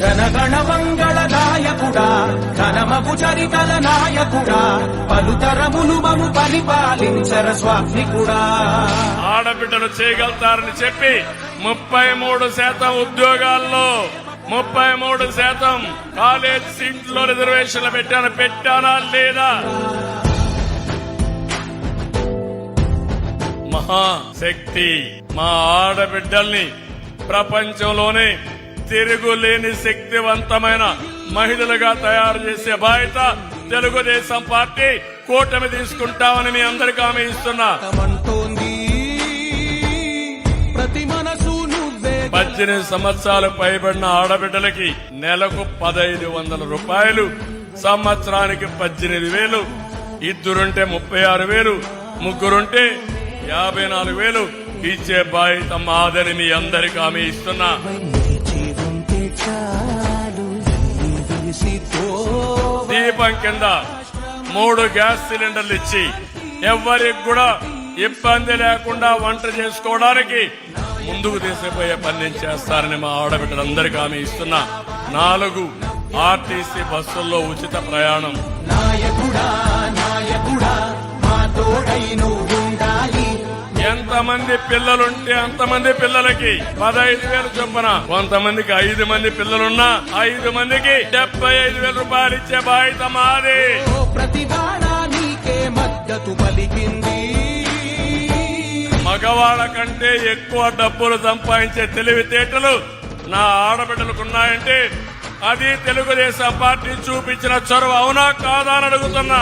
జనగణ మంగళదాయకుడా నాయకుడా చరితల నాయకుడా పలుతరములు మము పరిపాలించర స్వామికుడా ఆడబిడ్డలు చేయగలుగుతారని చెప్పి ముప్పై మూడు శాతం ఉద్యోగాల్లో ముప్పై మూడు శాతం కాలేజ్ సీట్లో రిజర్వేషన్లు పెట్టాను పెట్టానా లేదా? మహాశక్తి మా ఆడబిడ్డల్ని ప్రపంచంలోనే తిరుగులేని శక్తివంతమైన మహిళలుగా తయారు చేసే బాధ్యత తెలుగుదేశం పార్టీ కూటమి తీసుకుంటామని మీ అందరికీ హామీ ఇస్తున్నా. పద్దెనిమిది సంవత్సరాలు పైబడిన ఆడబిడ్డలకి నెలకు పదహైదు వందల రూపాయలు సంవత్సరానికి పద్దెనిమిది వేలు ఇద్దరుంటే ముప్పై ఆరు వేలు ముగ్గురుంటే యాభై నాలుగు వేలు ఇచ్చే బాధ్యత మాదని మీ అందరికీ హామీ ఇస్తున్నా. దీపం కింద మూడు గ్యాస్ సిలిండర్లు ఇచ్చి ఎవరికి కూడా ఇబ్బంది లేకుండా వంట చేసుకోవడానికి ముందుకు తీసుకుపోయే పని చేస్తారని మా ఆడబిడ్డలందరికీ హామీ ఇస్తున్నా నాలుగు ఆర్టీసీ బస్సుల్లో ఉచిత ప్రయాణం. ఎంతమంది పిల్లలుంటే అంతమంది పిల్లలకి పదహైదు వేలు చొప్పున. కొంతమందికి ఐదు మంది పిల్లలున్నా ఐదు మందికి డెబ్బై ఐదు వేల రూపాయలు ఇచ్చే బాధ్యత మాది. మగవాళ్ళ కంటే ఎక్కువ డబ్బులు సంపాదించే తెలివితేటలు నా ఆడబిడ్డలకున్నాయంటే అది తెలుగుదేశం పార్టీ చూపించిన చొరవ అవునా కాదా అని అడుగుతున్నా.